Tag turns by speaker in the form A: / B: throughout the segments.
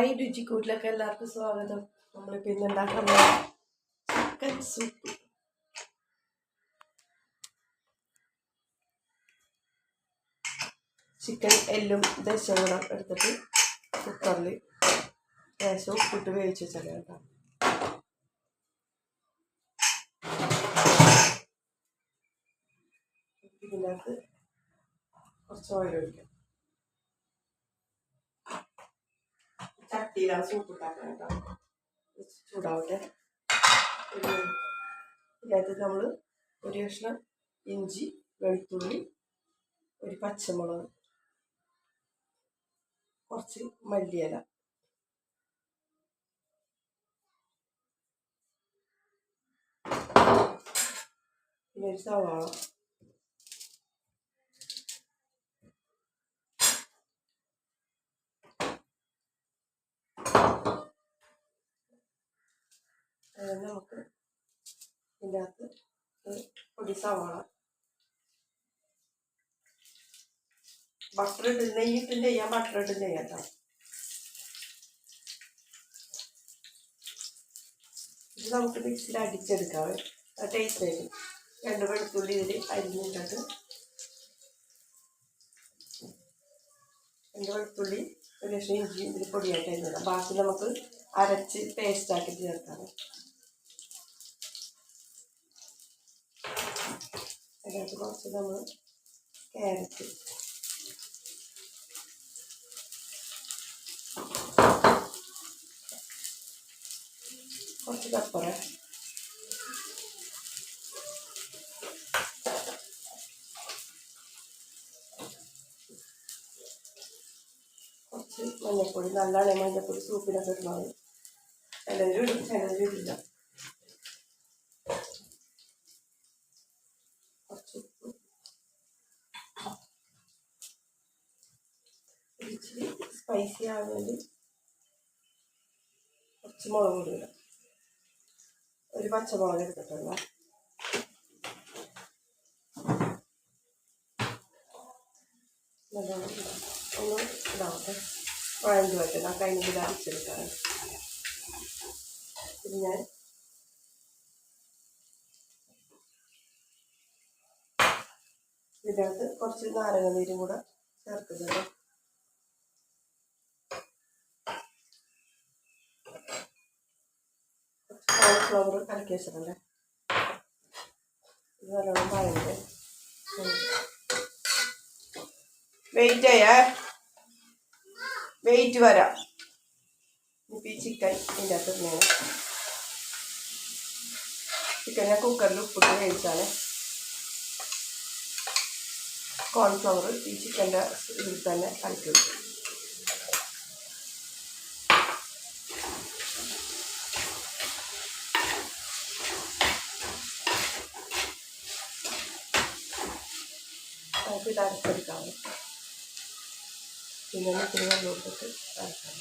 A: Hi രുചിക്കൂട്ടിലൊക്കെ എല്ലാവർക്കും സ്വാഗതം. നമ്മൾ ഇന്ന് ഉണ്ടാക്കാൻ ചിക്കൻ സൂപ്പ് ചിക്കൻ എല്ലും കൂടെ എടുത്തിട്ട് കുക്കറിൽ ദേശം ഉപ്പിട്ട് വേവിച്ച് വെച്ചാൽ കേട്ടോ. ഇതിനകത്ത് കുറച്ച് ഓയിൽ ഒഴിക്കാം. ചട്ടിയിലാണ് സൂപ്പ് ഉണ്ടാക്കണം കേട്ടോ ചൂടാവട്ടെ ഇതിനകത്ത് നമ്മൾ ഒരു കഷ്ണം ഇഞ്ചി വെളുത്തുള്ളി ഒരു പച്ചമുളക് കുറച്ച് മല്ലിയില. പിന്നെ ഒരു സവാള. നമുക്ക് ഇതിനകത്ത് പൊടി സവാള ബട്ടർ ഇട്ട് നെയ്യിട്ടും ചെയ്യാം ബട്ടർ ഇട്ടും ചെയ്യാം കേട്ടോ. ഇത് നമുക്ക് മിക്സിയിൽ അടിച്ചെടുക്കാം. ടേസ്റ്റ് ആയിരിക്കും രണ്ട് വെളുത്തുള്ളി ഇതിൽ അരിഞ്ഞിട്ടിട്ട് രണ്ട് വെളുത്തുള്ളി ഒരു ലക്ഷം ഇഞ്ചി ഇതിൽ പൊടിയായിട്ട് അരിഞ്ഞിടാം. ബാക്കി നമുക്ക് അരച്ച് പേസ്റ്റ് ആക്കിയിട്ട് ചേർക്കാം. അതിനകത്ത് കുറച്ച് നമ്മൾ ക്യാരറ്റ് കുറച്ച് പെപ്പറ കുറച്ച് മഞ്ഞൾപ്പൊടി നല്ലതാണ് മഞ്ഞൾപ്പൊടി സൂപ്പിനൊക്കെ ഇടുന്നത് ചിലരും ഇടും ചിലരും ഇടില്ല. കുറച്ച് ഇച്ചിരി സ്പൈസി വേണ്ടി കുറച്ച് മുളക് പൊടി ഇടാം. ഒരു പച്ചമുളക് എടുത്തിട്ടുള്ള നല്ലോണം. ഒന്ന് വഴഞ്ഞു കഴിഞ്ഞിട്ട് പിന്നെ ഇതിനകത്ത് കുറച്ച് നാരങ്ങ നീരും കൂടെ ചേർക്കുന്നുണ്ട്. കോൺഫ്ലവർ കലക്കി വെച്ചിട്ടുണ്ട്. ഇത് നല്ലോണം വഴണ്ട്. വെയിറ്റ് ചെയ്യേ. വെയിറ്റ് വരാം. ഇപ്പം ഈ ചിക്കൻ ഇതിന്റെ അകത്ത് ചിക്കൻ ഞാൻ കുക്കറിൽ ഉപ്പിട്ട് വേവിച്ചാണ്. കോൺഫ്ലവർ ഈ ചിക്കന്റെ ഇതിൽ തന്നെ കലക്കി വെക്കും. നമുക്ക് ഇത് അരച്ചെടുക്കാം. പിന്നെ ഇത്തിരി വെള്ളം അരക്കാം.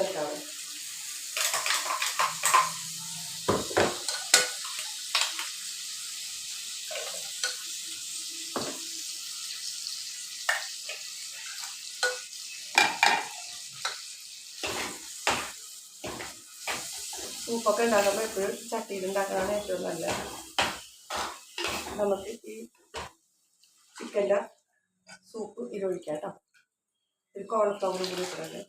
A: അരച്ചത് ഇത് ചേർക്കാം സൂപ്പൊക്കെ ഉണ്ടാക്കുമ്പോൾ എപ്പോഴും ചട്ടിയിൽ ഉണ്ടാക്കാനാണ് ഏറ്റവും നല്ലത്. നമുക്ക് ഈ ചിക്കന്റെ സൂപ്പ് ഇതിലൊഴിക്കാം കേട്ടോ ഒരു കോൺഫ്ലവർ കൂടി ഇട്ടിട്ടുണ്ട്.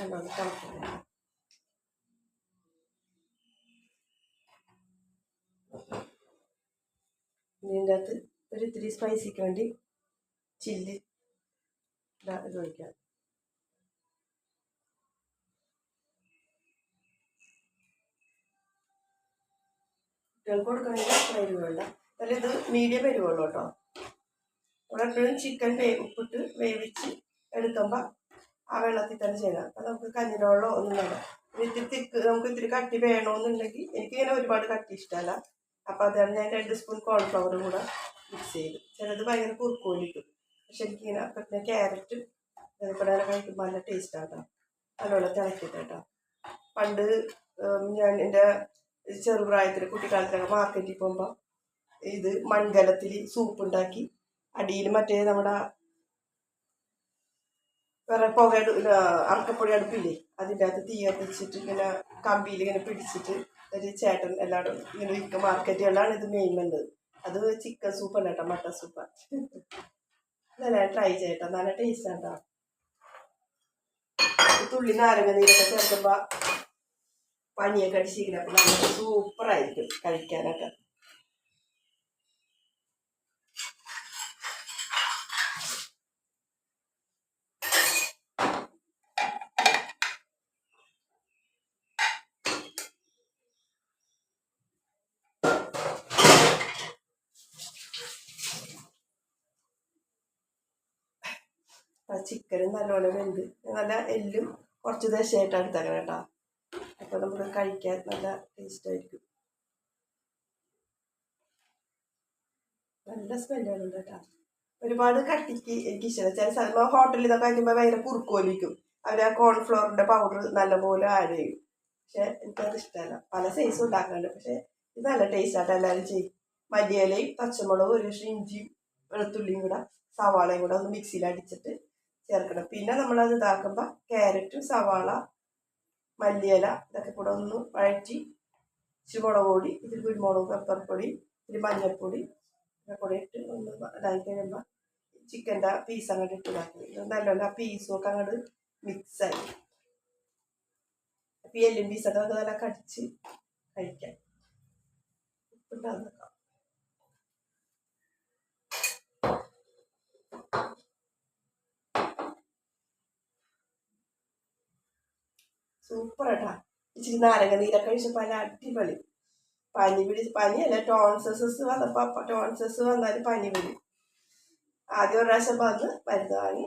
A: നല്ലോണം അകത്ത് ഒരു ഇത്തിരി സ്പൈസിക്ക് വേണ്ടി ചില്ലി ഇത് ഒഴിക്കാം. കുട്ടികൾക്ക് കൊടുക്കണമെങ്കിൽ വേണ്ട എന്നാലും ഇത് മീഡിയം എരിവുള്ളൂ കേട്ടോ. നമ്മളെപ്പോഴും ചിക്കൻ വേ ഉപ്പിട്ട് വേവിച്ച് എടുക്കുമ്പോൾ ആ വെള്ളത്തിൽ തന്നെ ചെയ്യണം. അപ്പം നമുക്ക് കഞ്ഞിരവെള്ളം ഒന്നും വേണ്ട. ഇത്തിരി തിക്ക് നമുക്ക് ഇത്തിരി കട്ടി വേണമെന്നുണ്ടെങ്കിൽ എനിക്കിങ്ങനെ ഒരുപാട് കട്ടി ഇഷ്ടമല്ല. അപ്പം അതാണ് ഞാൻ രണ്ട് സ്പൂൺ കോൺഫ്ലവറും കൂടെ മിക്സ് ചെയ്ത്. ചിലത് ഭയങ്കര കുറുക്കോലിക്കും പക്ഷെ എനിക്കിങ്ങനെ പിന്നെ ക്യാരറ്റും ഇവിടെ കഴിക്കുമ്പോൾ നല്ല ടേസ്റ്റാണ് കേട്ടോ നല്ലോണം തിളക്കിയിട്ട് കേട്ടോ പണ്ട് ഞാൻ എന്റെ ചെറുപ്രായത്തിൽ കുട്ടിക്കാലത്തൊക്കെ മാർക്കറ്റിൽ പോകുമ്പോൾ ഇത് മൺകലത്തിൽ സൂപ്പ് ഉണ്ടാക്കി അടിയിൽ മറ്റേ നമ്മുടെ വേറെ പുക അറക്കപ്പൊടി അടുപ്പില്ലേ? അതിന്റെ അകത്ത് തീ കത്തിച്ചിട്ട് ഇങ്ങനെ കമ്പിയിൽ ഇങ്ങനെ പിടിച്ചിട്ട് ഒരു ചേട്ടൻ എല്ലാവരും ഇങ്ങനെ വിൽക്കും മാർക്കറ്റുകളിലാണ് ഇത് മെയിൻ വേണ്ടത് അത് ചിക്കൻ സൂപ്പ് അല്ല കേട്ടോ മട്ടൻ സൂപ്പ് നല്ല ട്രൈ ചെയ്യട്ടോ നല്ല ടേസ്റ്റ് കേട്ടോ തുള്ളി നാരങ്ങ നീരൊക്കെ ചേർക്കുമ്പോൾ പനിയൊക്കെ അടിച്ചിരിക്കുന്നത് അപ്പം നല്ല സൂപ്പറായിരിക്കും കഴിക്കാനൊക്കെ ആ ചിക്കനും നല്ലോണം വെന്ത് നല്ല എല്ലും കുറച്ച് ദശയായിട്ട് എടുത്തേക്കണം കേട്ടോ. അപ്പോൾ നമുക്ക് കഴിക്കാൻ നല്ല ടേസ്റ്റ് ആയിരിക്കും. നല്ല സ്മെല്ലാണ് കേട്ടോ. ഒരുപാട് കട്ടിക്ക് എനിക്ക് ഇഷ്ടം ചില സ്ഥലം ഹോട്ടലിൽ നിന്നൊക്കെ കഴിക്കുമ്പോൾ ഭയങ്കര കുറുക്കോലിക്കും അവർ ആ കോൺഫ്ലോറിന്റെ പൗഡർ നല്ലപോലെ ആഡ് ചെയ്യും. പക്ഷെ എനിക്കത് ഇഷ്ടമല്ല. പല സൈസും ഉണ്ടാക്കാറുണ്ട്. പക്ഷെ ഇത് നല്ല ടേസ്റ്റ് ആയിട്ട് എല്ലാവരും ചെയ്യും. മല്ലിയിലയും പച്ചമുളകും ഒരു ഇഞ്ചിയും വെളുത്തുള്ളിയും കൂടെ സവാളയും കൂടെ ഒന്ന് മിക്സിയിൽ അടിച്ചിട്ട് ചേർക്കണം. പിന്നെ നമ്മളത് ഇതാക്കുമ്പോൾ ക്യാരറ്റും സവാള മല്ലിയില ഇതൊക്കെ കൂടെ ഒന്ന് വഴറ്റി ഇച്ചിരി മുളക് പൊടി ഇത്തിരി കുരുമുളക് പെപ്പർ പൊടി മഞ്ഞൾപ്പൊടി ഇതൊക്കെ കൂടെ ഇട്ട് ഒന്ന് ഇതാക്കി കഴിയുമ്പോൾ ചിക്കന്റെ പീസ് അങ്ങോട്ട് ഇട്ട് ഇതാക്കി. ഇത് നല്ലോണം ആ പീസും ഒക്കെ അങ്ങോട്ട് മിക്സായി അപ്പം എല്ലും പീസൊക്കെ നല്ല കടിച്ച് കഴിക്കാം. ഉപ്പിട്ടാൽ നോക്കാം സൂപ്പർ കേട്ടാ ഇച്ചിരി നാരങ്ങ നീരൊക്കെ ഒഴിച്ചപ്പോൾ പല അടിപൊളി. പനി പിടി പനിയല്ല ടോൺസസ് വന്നപ്പോൾ ടോൺസസ് വന്നാൽ പനി പിടി. ആദ്യം ഒരു പ്രാവശ്യം വന്ന് മരുന്ന് വാങ്ങി.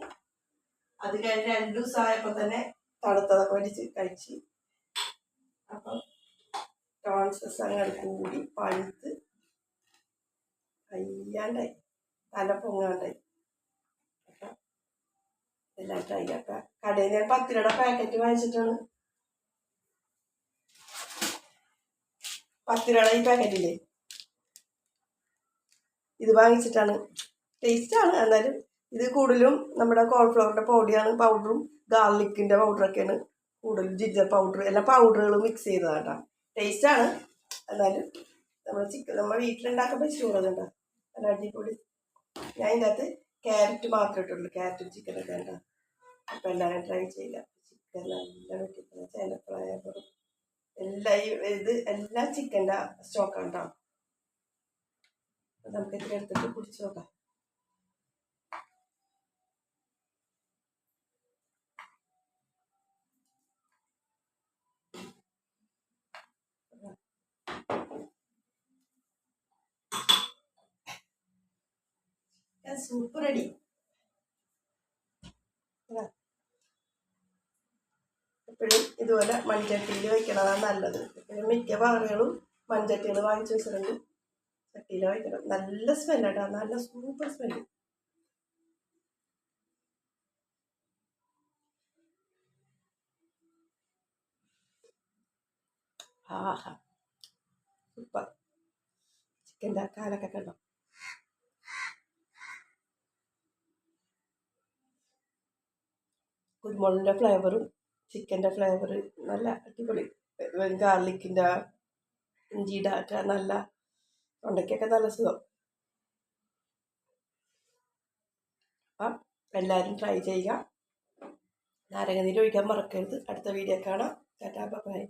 A: അത് കഴിഞ്ഞ് രണ്ട് ദിവസം ആയപ്പോ തന്നെ തണുത്തതൊക്കെ പിടിച്ച് കഴിച്ച്. അപ്പം ടോൺസസ് അങ്ങനെ കൂടി പഴുത്ത് കയ്യാണ്ടായി. തല പൊങ്ങാണ്ടായി. എല്ലാം ട്രൈ ആക്കാം. കടയിൽ ഞാൻ പത്ത് രൂപയുടെ പാക്കറ്റ് വാങ്ങിച്ചിട്ടാണ് പത്ത് പാക്കറ്റില്ലേ ഇത് വാങ്ങിച്ചിട്ടാണ്. ടേസ്റ്റാണ്. എന്നാലും ഇത് കൂടുതലും നമ്മുടെ കോൺഫ്ലവറിന്റെ പൊടിയാണ് പൗഡറും ഗാർലിക്കിന്റെ പൗഡറൊക്കെയാണ് കൂടുതലും ജിഞ്ചർ പൗഡർ എല്ലാ പൗഡറുകളും മിക്സ് ചെയ്തതാണ് കേട്ടോ ടേസ്റ്റാണ്. എന്നാലും നമ്മൾ ചിക്കൻ നമ്മൾ വീട്ടിലുണ്ടാക്കുമ്പോൾ ചൂടുന്നുണ്ടോ നല്ല അടിപൊളി. ഞാൻ ഇതിന്റെ അകത്ത് ക്യാരറ്റ് മാത്രമേ ഇട്ടുള്ളൂ. ക്യാരറ്റും ചിക്കനൊക്കെ ഉണ്ടാകും അപ്പം എല്ലാവരും ട്രൈ ചെയ്യില്ല ചിക്കൻ നല്ല വെട്ടിക്കുന്ന ഫ്ലേവറും എല്ലാ ഇത് എല്ലാ ചിക്കന്റെ സ്റ്റോക്കാണ് കേട്ടോ നമുക്ക് ഇത്ര എടുത്തിട്ട് കുടിച്ച് നോക്കാം. സൂപ്പ് റെഡി എപ്പോഴും ഇതുപോലെ മൺചട്ടിയിൽ വയ്ക്കണതാണ് നല്ലത്. എപ്പോഴും മിക്ക പാറുകളും മൺചട്ടികൾ വാങ്ങിച്ചു വെച്ചിട്ടുണ്ട്. ചട്ടിയിൽ വയ്ക്കണം. നല്ല സ്മെല്ലാട്ടോ നല്ല സൂപ്പർ സ്മെല്ല് ആഹാ. സൂപ്പർ ചിക്കന്റെ കാലൊക്കെ കണ്ടോ? കുരുമുളകിന്റെ ഫ്ലേവറും ചിക്കന്റെ ഫ്ലേവർ നല്ല അടിപൊളി. ഗാർലിക്കിന്റെ ഇഞ്ചിയുടെ ഒക്കെ നല്ല തൊണ്ടയ്ക്കൊക്കെ നല്ല സുഖം. അപ്പം എല്ലാവരും ട്രൈ ചെയ്യുക. നാരങ്ങ നീര് ഒഴിക്കാൻ മറക്കരുത്. അടുത്ത വീഡിയോ കാണാം. Tata bye